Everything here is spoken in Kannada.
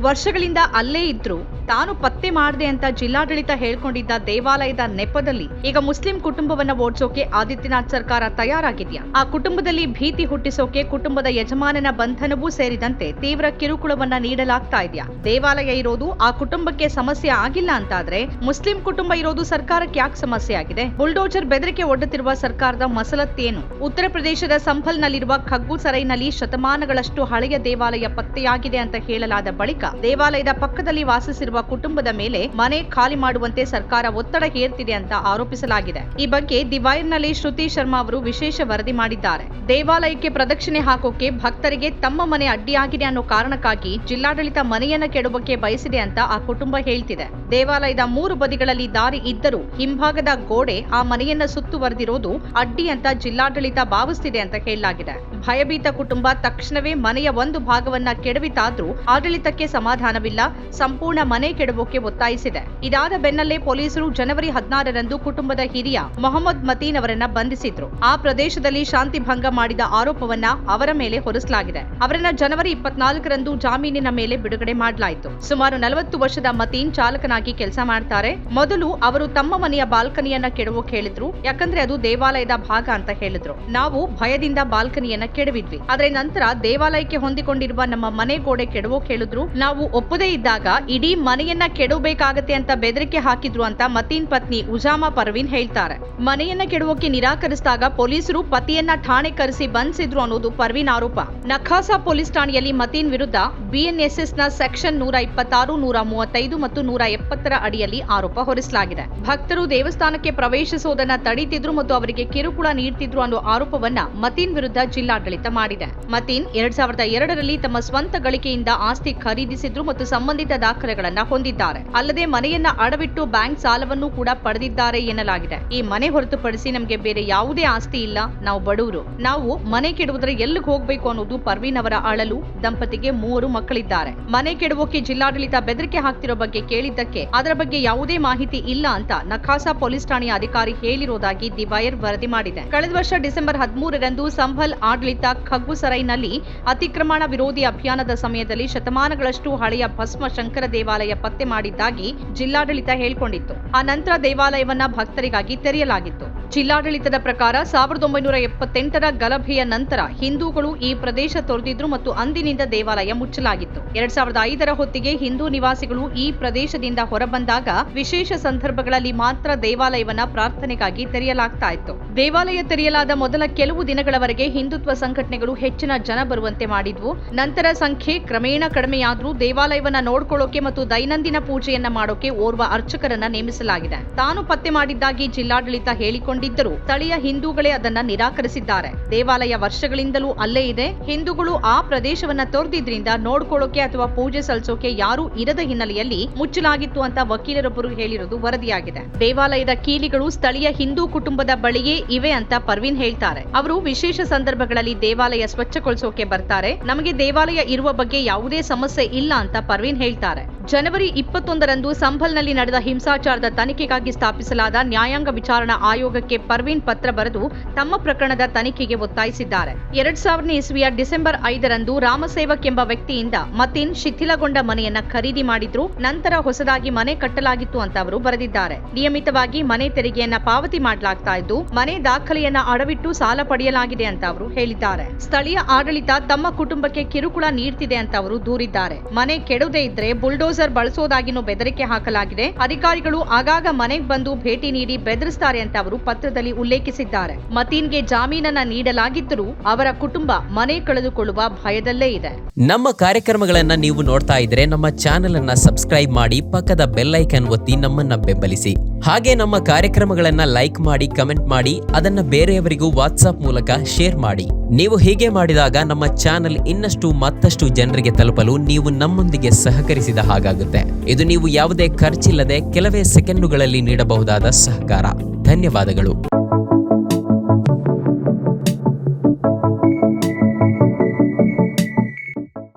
ವರ್ಷಗಳಿಂದ ಅಲ್ಲೇ ಇದ್ರು. ತಾನು ಪತ್ತೆ ಮಾಡಿದೆ ಅಂತ ಜಿಲ್ಲಾಡಳಿತ ಹೇಳ್ಕೊಂಡಿದ್ದ ದೇವಾಲಯದ ನೆಪದಲ್ಲಿ ಈಗ ಮುಸ್ಲಿಂ ಕುಟುಂಬವನ್ನ ಓಡಿಸೋಕೆ ಆದಿತ್ಯನಾಥ್ ಸರ್ಕಾರ ತಯಾರಾಗಿದೆಯಾ? ಆ ಕುಟುಂಬದಲ್ಲಿ ಭೀತಿ ಹುಟ್ಟಿಸೋಕೆ ಕುಟುಂಬದ ಯಜಮಾನನ ಬಂಧನವೂ ಸೇರಿದಂತೆ ತೀವ್ರ ಕಿರುಕುಳವನ್ನ ನೀಡಲಾಗ್ತಾ ಇದೆಯಾ? ದೇವಾಲಯ ಇರೋದು ಆ ಕುಟುಂಬಕ್ಕೆ ಸಮಸ್ಯೆ ಆಗಿಲ್ಲ ಅಂತಾದ್ರೆ ಮುಸ್ಲಿಂ ಕುಟುಂಬ ಇರೋದು ಸರ್ಕಾರಕ್ಕೆ ಯಾಕೆ ಸಮಸ್ಯೆ ಆಗಿದೆ? ಬುಲ್ಡೋಜರ್ ಬೆದರಿಕೆ ಒಡ್ಡುತ್ತಿರುವ ಸರ್ಕಾರದ ಮಸಲತ್ತೇನು? ಉತ್ತರ ಪ್ರದೇಶದ ಸಂಭಲ್ನಲ್ಲಿರುವ ಖಗ್ಗು ಸರೈನಲ್ಲಿ ಶತಮಾನಗಳಷ್ಟು ಹಳೆಯ ದೇವಾಲಯ ಪತ್ತೆಯಾಗಿದೆ ಅಂತ ಹೇಳಲಾದ ಬಳಿಕ ದೇವಾಲಯದ ಪಕ್ಕದಲ್ಲಿ ವಾಸಿಸಿರುವ ಕುಟುಂಬದ ಮೇಲೆ ಮನೆ ಖಾಲಿ ಮಾಡುವಂತೆ ಸರ್ಕಾರ ಒತ್ತಡ ಹೇರ್ತಿದೆ ಅಂತ ಆರೋಪಿಸಲಾಗಿದೆ. ಈ ಬಗ್ಗೆ ದಿವೈರ್ನಲ್ಲಿ ಶ್ರುತಿ ಶರ್ಮಾ ಅವರು ವಿಶೇಷ ವರದಿ ಮಾಡಿದ್ದಾರೆ. ದೇವಾಲಯಕ್ಕೆ ಪ್ರದಕ್ಷಿಣೆ ಹಾಕೋಕೆ ಭಕ್ತರಿಗೆ ತಮ್ಮ ಮನೆ ಅಡ್ಡಿಯಾಗಿದೆ ಅನ್ನೋ ಕಾರಣಕ್ಕಾಗಿ ಜಿಲ್ಲಾಡಳಿತ ಮನೆಯನ್ನ ಕೆಡವಕ್ಕೆ ಬಯಸಿದೆ ಅಂತ ಆ ಕುಟುಂಬ ಹೇಳ್ತಿದೆ. ದೇವಾಲಯದ ಮೂರು ಬದಿಗಳಲ್ಲಿ ದಾರಿ ಇದ್ದರೂ ಹಿಂಭಾಗದ ಗೋಡೆ ಆ ಮನೆಯನ್ನ ಸುತ್ತುವರೆದಿರೋದು ಅಡ್ಡಿ ಅಂತ ಜಿಲ್ಲಾಡಳಿತ ಭಾವಿಸ್ತಿದೆ ಅಂತ ಹೇಳಲಾಗಿದೆ. ಭಯಭೀತ ಕುಟುಂಬ ತಕ್ಷಣವೇ ಮನೆಯ ಒಂದು ಭಾಗವನ್ನ ಕೆಡವಿತಾದ್ರೂ ಆಡಳಿತಕ್ಕೆ ಸಮಾಧಾನವಿಲ್ಲ. ಸಂಪೂರ್ಣ ಮನೆ ಕೆಡವೋಕೆ ಒತ್ತಾಯಿಸಿದೆ. ಇದಾದ ಬೆನ್ನಲ್ಲೇ ಪೊಲೀಸರು ಜನವರಿ ಹದಿನಾರರಂದು ಕುಟುಂಬದ ಹಿರಿಯ ಮೊಹಮ್ಮದ್ ಮತೀನ್ ಅವರನ್ನ ಬಂಧಿಸಿದ್ರು. ಆ ಪ್ರದೇಶದಲ್ಲಿ ಶಾಂತಿ ಭಂಗ ಮಾಡಿದ ಆರೋಪವನ್ನ ಅವರ ಮೇಲೆ ಹೊರಿಸಲಾಗಿದೆ. ಅವರನ್ನ ಜನವರಿ ಇಪ್ಪತ್ನಾಲ್ಕರಂದು ಜಾಮೀನಿನ ಮೇಲೆ ಬಿಡುಗಡೆ ಮಾಡಲಾಯಿತು. ಸುಮಾರು ನಲವತ್ತು ವರ್ಷದ ಮತೀನ್ ಚಾಲಕನಾಗಿ ಕೆಲಸ ಮಾಡ್ತಾರೆ. ಮೊದಲು ಅವರು ತಮ್ಮ ಮನೆಯ ಬಾಲ್ಕನಿಯನ್ನ ಕೆಡವೋಕ್ ಕೇಳಿದ್ರು ಯಾಕಂದ್ರೆ ಅದು ದೇವಾಲಯದ ಭಾಗ ಅಂತ ಹೇಳಿದ್ರು. ನಾವು ಭಯದಿಂದ ಬಾಲ್ಕನಿಯನ್ನ ಕೆಡವಿದ್ವಿ. ಆದ್ರೆ ನಂತರ ದೇವಾಲಯಕ್ಕೆ ಹೊಂದಿಕೊಂಡಿರುವ ನಮ್ಮ ಮನೆ ಗೋಡೆ ಕೆಡವೋಕ್ ಕೇಳಿದ್ರು ನಾವು ಒಪ್ಪದೇ ಇದ್ದಾಗ ಇಡೀ ಮನೆಯನ್ನ ಕೆಡವಬೇಕಾಗತ್ತೆ ಅಂತ ಬೆದರಿಕೆ ಹಾಕಿದ್ರು ಅಂತ ಮತೀನ್ ಪತ್ನಿ ಉಜಾಮಾ ಪರ್ವೀನ್ ಹೇಳ್ತಾರೆ. ಮನೆಯನ್ನ ಕೆಡುವಕ್ಕೆ ನಿರಾಕರಿಸಿದಾಗ ಪೊಲೀಸರು ಪತಿಯನ್ನ ಠಾಣೆ ಕರೆಸಿ ಬಂಧಿಸಿದ್ರು ಅನ್ನೋದು ಪರ್ವೀನ್ ಆರೋಪ. ನಖಾಸಾ ಪೊಲೀಸ್ ಠಾಣೆಯಲ್ಲಿ ಮತೀನ್ ವಿರುದ್ಧ ಬಿಎನ್ಎಸ್ಎಸ್ನ ಸೆಕ್ಷನ್ ನೂರ ಇಪ್ಪತ್ತಾರು, ನೂರ ಮೂವತ್ತೈದು ಮತ್ತು ನೂರ ಎಪ್ಪತ್ತರ ಅಡಿಯಲ್ಲಿ ಆರೋಪ ಹೊರಿಸಲಾಗಿದೆ. ಭಕ್ತರು ದೇವಸ್ಥಾನಕ್ಕೆ ಪ್ರವೇಶಿಸುವುದನ್ನ ತಡೀತಿದ್ರು ಮತ್ತು ಅವರಿಗೆ ಕಿರುಕುಳ ನೀಡ್ತಿದ್ರು ಅನ್ನೋ ಆರೋಪವನ್ನ ಮತೀನ್ ವಿರುದ್ಧ ಜಿಲ್ಲಾಡಳಿತ ಮಾಡಿದೆ. ಮತೀನ್ ಎರಡ್ ಸಾವಿರದ ಎರಡರಲ್ಲಿ ತಮ್ಮ ಸ್ವಂತ ಗಳಿಕೆಯಿಂದ ಆಸ್ತಿ ಖರೀದಿಸಿದ್ರು ಮತ್ತು ಸಂಬಂಧಿತ ದಾಖಲೆಗಳನ್ನ ಹೊಂದಿದ್ದಾರೆ. ಅಲ್ಲದೆ ಮನೆಯನ್ನ ಅಡವಿಟ್ಟು ಬ್ಯಾಂಕ್ ಸಾಲವನ್ನು ಕೂಡ ಪಡೆದಿದ್ದಾರೆ ಎನ್ನಲಾಗಿದೆ. ಈ ಮನೆ ಹೊರತುಪಡಿಸಿ ನಮಗೆ ಬೇರೆ ಯಾವುದೇ ಆಸ್ತಿ ಇಲ್ಲ. ನಾವು ಬಡವರು ನಾವು ಮನೆ ಕೆಡುವುದರ ಎಲ್ಲಿಗೆ ಹೋಗ್ಬೇಕು ಅನ್ನೋದು ಪರ್ವೀನ್ ಅವರ ಅಳಲು. ದಂಪತಿಗೆ ಮೂವರು ಮಕ್ಕಳಿದ್ದಾರೆ. ಮನೆ ಕೆಡುವಕ್ಕೆ ಜಿಲ್ಲಾಡಳಿತ ಬೆದರಿಕೆ ಹಾಕ್ತಿರೋ ಬಗ್ಗೆ ಕೇಳಿದ್ದಕ್ಕೆ ಅದರ ಬಗ್ಗೆ ಯಾವುದೇ ಮಾಹಿತಿ ಇಲ್ಲ ಅಂತ ನಖಾಸಾ ಪೊಲೀಸ್ ಠಾಣೆಯ ಅಧಿಕಾರಿ ಹೇಳಿರೋದಾಗಿ ದಿ ವೈರ್ ವರದಿ ಮಾಡಿದೆ. ಕಳೆದ ವರ್ಷ ಡಿಸೆಂಬರ್ ಹದಿಮೂರರಂದು ಸಂಭಲ್ ಆಡಳಿತ ಖಗ್ಗುಸರೈನಲ್ಲಿ ಅತಿಕ್ರಮಣ ವಿರೋಧಿ ಅಭಿಯಾನದ ಸಮಯದಲ್ಲಿ ಶತಮಾನಗಳಷ್ಟು ಹಳೆಯ ಭಸ್ಮ ಶಂಕರ ದೇವಾಲಯ ಪತ್ತೆ ಮಾಡಿದ್ದಾಗಿ ಜಿಲ್ಲಾಡಳಿತ ಹೇಳಿಕೊಂಡಿತ್ತು. ಆ ನಂತರ ದೇವಾಲಯವನ್ನ ಭಕ್ತರಿಗಾಗಿ ತೆರೆಯಲಾಗಿತ್ತು. ಜಿಲ್ಲಾಡಳಿತದ ಪ್ರಕಾರ ಸಾವಿರದ ಒಂಬೈನೂರ ಎಪ್ಪತ್ತೆಂಟರ ಗಲಭೆಯ ನಂತರ ಹಿಂದೂಗಳು ಈ ಪ್ರದೇಶ ತೊರೆದಿದ್ರು ಮತ್ತು ಅಂದಿನಿಂದ ದೇವಾಲಯ ಮುಚ್ಚಲಾಗಿತ್ತು. ಎರಡ್ ಸಾವಿರದ ಐದರ ಹೊತ್ತಿಗೆ ಹಿಂದೂ ನಿವಾಸಿಗಳು ಈ ಪ್ರದೇಶದಿಂದ ಹೊರಬಂದಾಗ ವಿಶೇಷ ಸಂದರ್ಭಗಳಲ್ಲಿ ಮಾತ್ರ ದೇವಾಲಯವನ್ನ ಪ್ರಾರ್ಥನೆಗಾಗಿ ತೆರೆಯಲಾಗ್ತಾ ಇತ್ತು ದೇವಾಲಯ ತೆರೆಯಲಾದ ಮೊದಲ ಕೆಲವು ದಿನಗಳವರೆಗೆ ಹಿಂದುತ್ವ ಸಂಘಟನೆಗಳು ಹೆಚ್ಚಿನ ಜನ ಬರುವಂತೆ ಮಾಡಿದ್ವು. ನಂತರ ಸಂಖ್ಯೆ ಕ್ರಮೇಣ ಕಡಿಮೆಯಾದ್ರೂ ದೇವಾಲಯವನ್ನ ನೋಡ್ಕೊಳ್ಳೋಕೆ ಮತ್ತು ದೈನಂದಿನ ಪೂಜೆಯನ್ನ ಮಾಡೋಕೆ ಓರ್ವ ಅರ್ಚಕರನ್ನ ನೇಮಿಸಲಾಗಿದೆ. ತಾನು ಪತ್ತೆ ಮಾಡಿದ್ದಾಗಿ ಜಿಲ್ಲಾಡಳಿತ ಹೇಳಿಕೊಂಡಿದ್ದರೂ ಸ್ಥಳೀಯ ಹಿಂದೂಗಳೇ ಅದನ್ನ ನಿರಾಕರಿಸಿದ್ದಾರೆ. ದೇವಾಲಯ ವರ್ಷಗಳಿಂದಲೂ ಅಲ್ಲೇ ಇದೆ. ಹಿಂದೂಗಳು ಆ ಪ್ರದೇಶವನ್ನ ತೊರೆದಿದ್ರಿಂದ ನೋಡ್ಕೊಳ್ಳೋಕೆ ಅಥವಾ ಪೂಜೆ ಸಲ್ಲಿಸೋಕೆ ಯಾರೂ ಇರದ ಹಿನ್ನೆಲೆಯಲ್ಲಿ ಮುಚ್ಚಲಾಗಿತ್ತು ಅಂತ ವಕೀಲರೊಬ್ಬರು ಹೇಳಿರುವುದು ವರದಿಯಾಗಿದೆ. ದೇವಾಲಯದ ಕೀಲಿಗಳು ಸ್ಥಳೀಯ ಹಿಂದೂ ಕುಟುಂಬದ ಬಳಿಯೇ ಇವೆ ಅಂತ ಪರ್ವಿನ್ ಹೇಳ್ತಾರೆ. ಅವರು ವಿಶೇಷ ಸಂದರ್ಭಗಳಲ್ಲಿ ದೇವಾಲಯ ಸ್ವಚ್ಛಗೊಳಿಸೋಕೆ ಬರ್ತಾರೆ. ನಮಗೆ ದೇವಾಲಯ ಇರುವ ಬಗ್ಗೆ ಯಾವುದೇ ಸಮಸ್ಯೆ ಇಲ್ಲ ಅಂತ ಪರ್ವಿನ್ ಹೇಳ್ತಾರೆ. ಜನವರಿ ಇಪ್ಪತ್ತೊಂದರಂದು ಸಂಭಲ್ನಲ್ಲಿ ನಡೆದ ಹಿಂಸಾಚಾರದ ತನಿಖೆಗಾಗಿ ಸ್ಥಾಪಿಸಲಾದ ನ್ಯಾಯಾಂಗ ವಿಚಾರಣಾ ಆಯೋಗಕ್ಕೆ ಪರ್ವೀನ್ ಪತ್ರ ಬರೆದು ತಮ್ಮ ಪ್ರಕರಣದ ತನಿಖೆಗೆ ಒತ್ತಾಯಿಸಿದ್ದಾರೆ. ಎರಡ್ ಸಾವಿರನೇ ಇಸ್ವಿಯ ಡಿಸೆಂಬರ್ ಐದರಂದು ರಾಮಸೇವಕ್ ಎಂಬ ವ್ಯಕ್ತಿಯಿಂದ ಮತಿನ್ ಶಿಥಿಲಗೊಂಡ ಮನೆಯನ್ನ ಖರೀದಿ ಮಾಡಿದ್ರು, ನಂತರ ಹೊಸದಾಗಿ ಮನೆ ಕಟ್ಟಲಾಗಿತ್ತು ಅಂತ ಅವರು ಬರೆದಿದ್ದಾರೆ. ನಿಯಮಿತವಾಗಿ ಮನೆ ತೆರಿಗೆಯನ್ನ ಪಾವತಿ ಮಾಡಲಾಗ್ತಾ ಇದ್ದು, ಮನೆ ದಾಖಲೆಯನ್ನ ಅಡವಿಟ್ಟು ಸಾಲ ಪಡೆಯಲಾಗಿದೆ ಅಂತ ಅವರು ಹೇಳಿದ್ದಾರೆ. ಸ್ಥಳೀಯ ಆಡಳಿತ ತಮ್ಮ ಕುಟುಂಬಕ್ಕೆ ಕಿರುಕುಳ ನೀಡ್ತಿದೆ ಅಂತ ಅವರು ದೂರಿದ್ದಾರೆ. ಮನೆ ಕೆಡದೇ ಇದ್ರೆ ಬುಲ್ಡೋಸರ್ ಬಳಸೋದಾಗಿನೂ ಬೆದರಿಕೆ ಹಾಕಲಾಗಿದೆ. ಅಧಿಕಾರಿಗಳು ಆಗಾಗ ಮನೆಗೆ ಬಂದು ಭೇಟಿ ನೀಡಿ ಬೆದರಿಸ್ತಾರೆ ಅಂತ ಅವರು ಪತ್ರದಲ್ಲಿ ಉಲ್ಲೇಖಿಸಿದ್ದಾರೆ. ಮತೀನ್ಗೆ ಜಾಮೀನನ್ನ ನೀಡಲಾಗಿದ್ದರೂ ಅವರ ಕುಟುಂಬ ಮನೆ ಕಳೆದುಕೊಳ್ಳುವ ಭಯದಲ್ಲೇ ಇದೆ. ನಮ್ಮ ಕಾರ್ಯಕ್ರಮಗಳನ್ನ ನೀವು ನೋಡ್ತಾ ಇದ್ರೆ ನಮ್ಮ ಚಾನೆಲ್ ಅನ್ನ ಸಬ್ಸ್ಕ್ರೈಬ್ ಮಾಡಿ ಪಕ್ಕದ ಬೆಲ್ಲೈಕನ್ ಒತ್ತಿ ನಮ್ಮನ್ನ ಬೆಂಬಲಿಸಿ. ಹಾಗೆ ನಮ್ಮ ಕಾರ್ಯಕ್ರಮಗಳನ್ನ ಲೈಕ್ ಮಾಡಿ, ಕಮೆಂಟ್ ಮಾಡಿ, ಅದನ್ನ ಬೇರೆಯವರಿಗೂ ವಾಟ್ಸ್ಆಪ್ ಮೂಲಕ ಶೇರ್ ಮಾಡಿ. ನೀವು ಹೀಗೆ ಮಾಡಿದಾಗ ನಮ್ಮ ಚಾನೆಲ್ ಇನ್ನಷ್ಟು ಮತ್ತಷ್ಟು ಜನರಿಗೆ ತಲುಪಲು ನೀವು ನಮ್ಮೊಂದಿಗೆ ಸಹಕರಿಸಿದ ಹಾಗಾಗುತ್ತೆ. ಇದು ನೀವು ಯಾವುದೇ ಖರ್ಚಿಲ್ಲದೆ ಕೆಲವೇ ಸೆಕೆಂಡುಗಳಲ್ಲಿ ನೀಡಬಹುದಾದ ಸಹಕಾರ. ಧನ್ಯವಾದಗಳು.